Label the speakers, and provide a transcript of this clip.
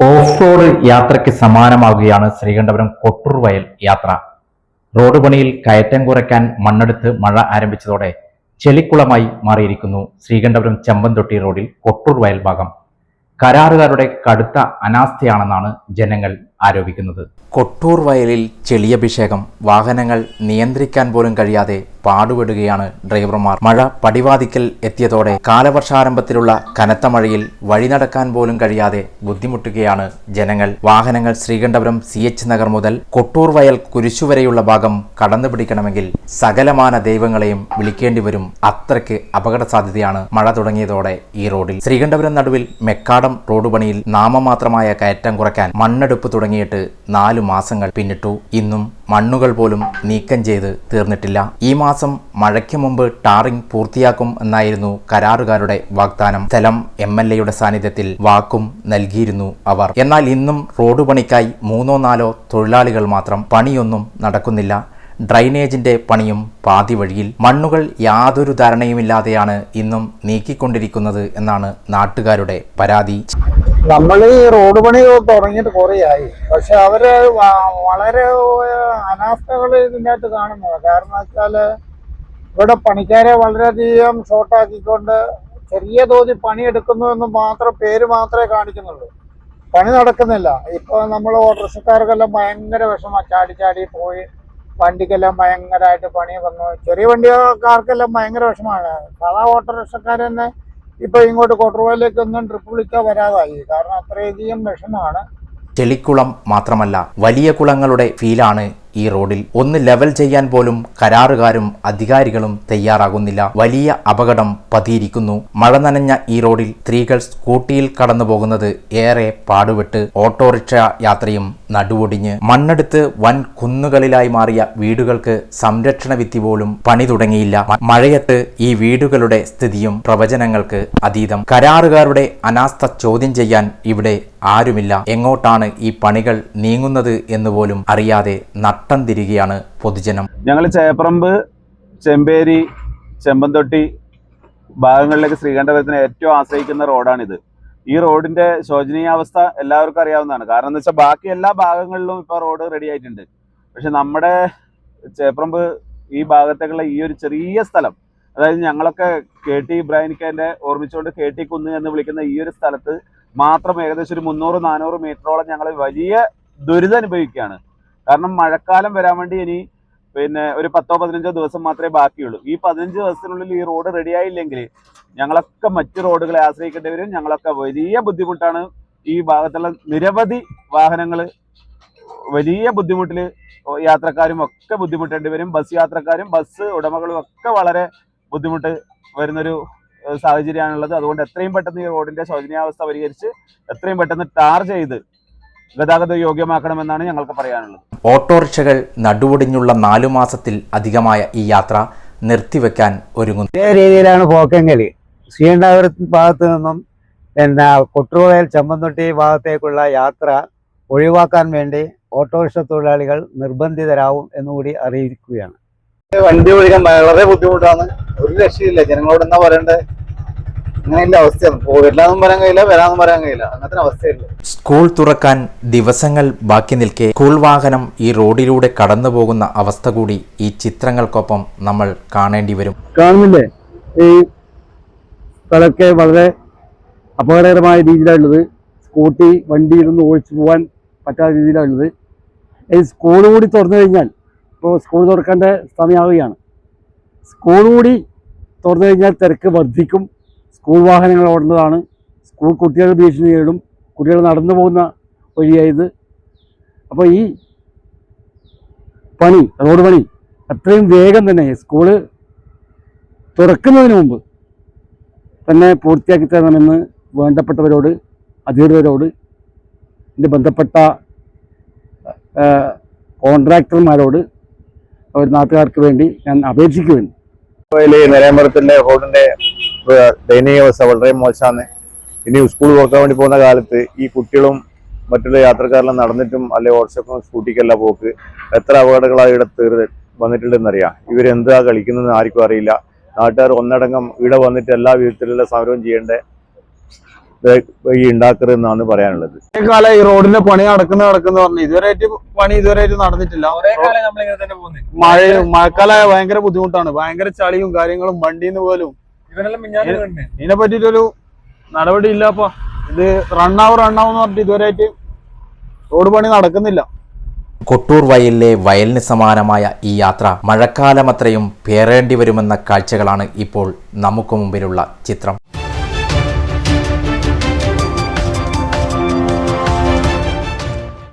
Speaker 1: Off road യാത്രയ്ക്ക് സമാനമാകുകയാണ് ശ്രീകണ്ഠപുരം കൊട്ടൂർ വയൽ യാത്ര. റോഡ് പണിയിൽ കയറ്റം കുറയ്ക്കാൻ മണ്ണെടുത്ത് മഴ ആരംഭിച്ചതോടെ ചെളിക്കുളമായി മാറിയിരിക്കുന്നു ശ്രീകണ്ഠപുരം ചെമ്പന്തൊട്ടി റോഡിൽ കൊട്ടൂർ വയൽ ഭാഗം. കരാറുകാരുടെ കടുത്ത അനാസ്ഥയാണെന്നാണ് ജനങ്ങൾ ആരോപിക്കുന്നത്. കൊട്ടൂർ വയലിൽ ചെളിയഭിഷേകം വാഹനങ്ങൾ നിയന്ത്രിക്കാൻ പോലും കഴിയാതെ പാടുപെടുകയാണ് ഡ്രൈവർമാർ. മഴ പടിവാതിക്കൽ എത്തിയതോടെ കാലവർഷാരംഭത്തിലുള്ള കനത്ത മഴയിൽ വഴി നടക്കാൻ പോലും കഴിയാതെ ബുദ്ധിമുട്ടുകയാണ് ജനങ്ങൾ. വാഹനങ്ങൾ ശ്രീകണ്ഠപുരം സി എച്ച് നഗർ മുതൽ കൊട്ടൂർ വയൽ കുരിശുവരെയുള്ള ഭാഗം കടന്നു പിടിക്കണമെങ്കിൽ സകലമാന ദൈവങ്ങളെയും വിളിക്കേണ്ടി വരും. അത്രയ്ക്ക് അപകട സാധ്യതയാണ് മഴ തുടങ്ങിയതോടെ ഈ റോഡിൽ. ശ്രീകണ്ഠപുരം നടുവിൽ മെക്കാടം റോഡ് പണിയിൽ നാമമാത്രമായ കയറ്റം കുറയ്ക്കാൻ മണ്ണെടുപ്പ് തുടങ്ങിയിട്ട് നാലു മാസങ്ങൾ പിന്നിട്ടു. ഇന്നും മണ്ണുകൾ പോലും നീക്കം ചെയ്ത് തീർന്നിട്ടില്ല. ഈ മാസം മഴയ്ക്ക് മുമ്പ് ടാറിംഗ് പൂർത്തിയാക്കും എന്നായിരുന്നു കരാറുകാരുടെ വാഗ്ദാനം. സ്ഥലം എം എൽ എയുടെ സാന്നിധ്യത്തിൽ വാക്കും നൽകിയിരുന്നു അവർ. എന്നാൽ ഇന്നും റോഡ് പണിക്കായി മൂന്നോ നാലോ തൊഴിലാളികൾ മാത്രം പണിയൊന്നും നടക്കുന്നില്ല. ഡ്രൈനേജിന്റെ പണിയും പാതി വഴിയിൽ. മണ്ണുകൾ യാതൊരു ധാരണയുമില്ലാതെയാണ് ഇന്നും നീക്കിക്കൊണ്ടിരിക്കുന്നത് എന്നാണ് നാട്ടുകാരുടെ പരാതി.
Speaker 2: നമ്മൾ ഈ റോഡ് പണി തുടങ്ങിയിട്ട് കുറേയായി പക്ഷെ അവർ വളരെ അനാസ്ഥകൾ ഇതിനകത്ത് കാണുന്നത് കാരണം വെച്ചാൽ ഇവിടെ പണിക്കാരെ വളരെയധികം ഷോർട്ടാക്കിക്കൊണ്ട് ചെറിയ തോതിൽ പണിയെടുക്കുന്നു എന്ന് മാത്രം പേര് മാത്രമേ കാണിക്കുന്നുള്ളൂ. പണി നടക്കുന്നില്ല. ഇപ്പൊ നമ്മൾ ഓട്ടോറിക്ഷക്കാർക്കെല്ലാം ഭയങ്കര വിഷമ. ചാടി ചാടി പോയി വണ്ടിക്കെല്ലാം ഭയങ്കരമായിട്ട് പണി വന്നു. ചെറിയ വണ്ടിക്കാർക്കെല്ലാം ഭയങ്കര വിഷമമാണ്. സാധാ ഓട്ടോറിക്ഷക്കാർ തന്നെ ഇപ്പൊ ഇങ്ങോട്ട് കൊട്ടുറുവയിലേക്കൊന്നും ട്രിപ്പ് വിളിച്ചാൽ വരാതായി. കാരണം അത്രയധികം വിഷമാണ്.
Speaker 1: ചെളിക്കുളം മാത്രമല്ല വലിയ കുളങ്ങളുടെ ഫീലാണ് ഈ റോഡിൽ ഒന്ന് ലെവൽ ചെയ്യാൻ പോലും കരാറുകാരും അധികാരികളും തയ്യാറാകുന്നില്ല. വലിയ അപകടം പതിയിരിക്കുന്നു. മഴ നനഞ്ഞ ഈ റോഡിൽ സ്ത്രീകൾ സ്കൂട്ടിയിൽ കടന്നു പോകുന്നത് ഏറെ പാടുപെട്ട് ഓട്ടോറിക്ഷ യാത്രയും നടുവൊടിഞ്ഞ്. മണ്ണെടുത്ത് വൻ കുന്നുകളിലായി മാറിയ വീടുകൾക്ക് സംരക്ഷണ ഭിത്തി പോലും പണി തുടങ്ങിയില്ല. മഴയത്ത് ഈ വീടുകളുടെ സ്ഥിതിയും പ്രവചനങ്ങൾക്ക് അതീതം. കരാറുകാരുടെ അനാസ്ഥ ചോദ്യം ചെയ്യാൻ ഇവിടെ ആരുമില്ല. എങ്ങോട്ടാണ് ഈ പണികൾ നീങ്ങുന്നത് എന്ന് പോലും അറിയാതെ നട്ടം തിരികെയാണ് പൊതുജനം.
Speaker 3: ഞങ്ങൾ ചേപ്പറമ്പ് ചെമ്പേരി ചെമ്പന്തൊട്ടി ഭാഗങ്ങളിലേക്ക് ശ്രീകണ്ഠപുരത്തിനെ ഏറ്റവും ആശ്രയിക്കുന്ന റോഡാണിത്. ഈ റോഡിന്റെ ശോചനീയാവസ്ഥ എല്ലാവർക്കും അറിയാവുന്നതാണ്. കാരണം എന്ന് വെച്ചാൽ ബാക്കി എല്ലാ ഭാഗങ്ങളിലും ഇപ്പൊ റോഡ് റെഡി ആയിട്ടുണ്ട്. പക്ഷെ നമ്മുടെ ചേപ്പറമ്പ് ഈ ഭാഗത്തേക്കുള്ള ഈ ഒരു ചെറിയ സ്ഥലം അതായത് ഞങ്ങളൊക്കെ കെ ടി ഇബ്രാഹിമിക്കാന്റെ ഓർമ്മിച്ചുകൊണ്ട് കെ ടി കുന്ന് എന്ന് വിളിക്കുന്ന ഈ ഒരു സ്ഥലത്ത് മാത്രം ഏകദേശം ഒരു മുന്നൂറ് നാനൂറ് മീറ്ററോളം ഞങ്ങൾ വലിയ ദുരിതം അനുഭവിക്കുകയാണ്. കാരണം മഴക്കാലം വരാൻ വേണ്ടി ഇനി പിന്നെ ഒരു പത്തോ പതിനഞ്ചോ ദിവസം മാത്രമേ ബാക്കിയുള്ളൂ. ഈ പതിനഞ്ച് ദിവസത്തിനുള്ളിൽ ഈ റോഡ് റെഡി ആയില്ലെങ്കിൽ ഞങ്ങളൊക്കെ മറ്റു റോഡുകളെ ആശ്രയിക്കേണ്ടി വരും. ഞങ്ങളൊക്കെ വലിയ ബുദ്ധിമുട്ടാണ് ഈ ഭാഗത്തുള്ള നിരവധി വാഹനങ്ങൾ വലിയ ബുദ്ധിമുട്ടിൽ യാത്രക്കാരും ഒക്കെ ബുദ്ധിമുട്ടേണ്ടി വരും. ബസ് യാത്രക്കാരും ബസ് ഉടമകളും ഒക്കെ വളരെ ബുദ്ധിമുട്ട് വരുന്നൊരു സാഹചര്യമാണുള്ളത്. അതുകൊണ്ട് എത്രയും പെട്ടെന്ന് ഈ റോഡിന്റെ ശോചനീയാവസ്ഥ പരിഹരിച്ച് എത്രയും പെട്ടെന്ന് ടാർ ചെയ്ത് ഗതാഗത യോഗ്യമാക്കണമെന്നാണ് ഞങ്ങൾക്ക് പറയാനുള്ളത്.
Speaker 1: ഓട്ടോറിക്ഷകൾ നടുവൊടിഞ്ഞുള്ള നാലു മാസത്തിൽ അധികമായ ഈ യാത്ര നിർത്തിവെക്കാൻ ഒരുങ്ങുന്നു.
Speaker 2: ഇതേ രീതിയിലാണ് പോക്കെങ്കിൽ ശ്രീകണ്ഠപുരം ഭാഗത്ത് നിന്നും പിന്നെ കൊട്ടുവയൽ ചെമ്പന്തൊട്ടി ഭാഗത്തേക്കുള്ള യാത്ര ഒഴിവാക്കാൻ വേണ്ടി ഓട്ടോറിക്ഷ തൊഴിലാളികൾ നിർബന്ധിതരാവും എന്നുകൂടി അറിയിക്കുകയാണ്.
Speaker 4: വണ്ടി ഓടിക്കാൻ വളരെ ബുദ്ധിമുട്ടാണ്. ഒരു രക്ഷയില്ല. ജനങ്ങളോട് എന്താ പറയണ്ടേ? അങ്ങനെയുള്ള അവസ്ഥയാണ്. പോകില്ലാന്നും പറയാൻ കഴിയില്ല വരാന്നും പറയാൻ കഴിയില്ല. അങ്ങനത്തെ അവസ്ഥയില്ല
Speaker 1: സ്കൂൾ തുറക്കാൻ ദിവസങ്ങൾ ബാക്കി നിൽക്കെ സ്കൂൾ വാഹനം ഈ റോഡിലൂടെ കടന്നു പോകുന്ന അവസ്ഥ കൂടി ഈ ചിത്രങ്ങൾക്കൊപ്പം നമ്മൾ കാണേണ്ടി വരും.
Speaker 2: കാണുന്നില്ലേ? ഈ സ്ഥലമൊക്കെ വളരെ അപകടകരമായ രീതിയിലാണുള്ളത്. സ്കൂട്ടി വണ്ടി ഇരുന്ന് ഓടിച്ചു പോകാൻ പറ്റാത്ത രീതിയിലാണുള്ളത്. ഈ സ്കൂൾ കൂടി തുറന്നു കഴിഞ്ഞാൽ ഇപ്പോൾ സ്കൂൾ തുറക്കേണ്ട സമയമാവുകയാണ്. സ്കൂൾ കൂടി തുറന്നു കഴിഞ്ഞാൽ തിരക്ക് വർദ്ധിക്കും. സ്കൂൾ വാഹനങ്ങൾ ഓടുന്നതാണ്. സ്കൂൾ കുട്ടികൾ ഭീഷണി നേരിടും. കുട്ടികൾ നടന്നു പോകുന്ന വഴിയായത്. അപ്പോൾ ഈ പണി റോഡ് പണി അത്രയും വേഗം തന്നെ സ്കൂൾ തുറക്കുന്നതിന് മുമ്പ് തന്നെ പൂർത്തിയാക്കി തരണമെന്ന് വേണ്ടപ്പെട്ടവരോട് അധികൃതരോട് എന്റെ ബന്ധപ്പെട്ട കോൺട്രാക്ടർമാരോട് അവർ നാട്ടുകാർക്ക് വേണ്ടി ഞാൻ
Speaker 4: നിലയമ്പലത്തിന്റെ റോഡിന്റെ ഏഹ്, ദയനീയാവസ്ഥ വളരെ മോശമാണ്. ഇനി സ്കൂൾ തുറക്കാൻ വേണ്ടി പോകുന്ന കാലത്ത് ഈ കുട്ടികളും മറ്റുള്ള യാത്രക്കാരെല്ലാം നടന്നിട്ടും അല്ലെ ഓട്ടോക്കും സ്കൂട്ടിക്കല്ല പോക്ക്. എത്ര അപകടങ്ങളാണ് ഇവിടെ തീർ വന്നിട്ടുണ്ടെന്നറിയാം. ഇവരെന്താ കളിക്കുന്നതെന്ന് ആർക്കും അറിയില്ല. നാട്ടുകാർ ഒന്നടങ്കം ഇവിടെ വന്നിട്ട് എല്ലാ വിധത്തിലുള്ള സമരവും ചെയ്യേണ്ട ഈ ഉണ്ടാക്കരുതെന്നാണ് പറയാനുള്ളത്.
Speaker 5: കാലം ഈ റോഡിന്റെ പണി നടക്കുന്ന നടക്കുന്ന പറഞ്ഞു ഇതുവരെയായിട്ട് പണി ഇതുവരെയായിട്ട് നടന്നിട്ടില്ല. മഴ മഴക്കാലമായ ഭയങ്കര ബുദ്ധിമുട്ടാണ്. ഭയങ്കര ചളിയും കാര്യങ്ങളും വണ്ടിന്ന് പോലും ഇതിനെ പറ്റിട്ടൊരു നടപടി ഇല്ലപ്പോ ഇത് റണ്ണാവും റണ്ണാവെന്ന് എന്ന് പറഞ്ഞിട്ട് ഇതുവരെയായിട്ട് റോഡ് പണി നടക്കുന്നില്ല.
Speaker 1: കൊട്ടൂർ വയലിലെ വയലിന് സമാനമായ ഈ യാത്ര മഴക്കാലമത്രയും പേറേണ്ടി വരുമെന്ന കാഴ്ചകളാണ് ഇപ്പോൾ നമുക്ക് മുമ്പിലുള്ള ചിത്രം.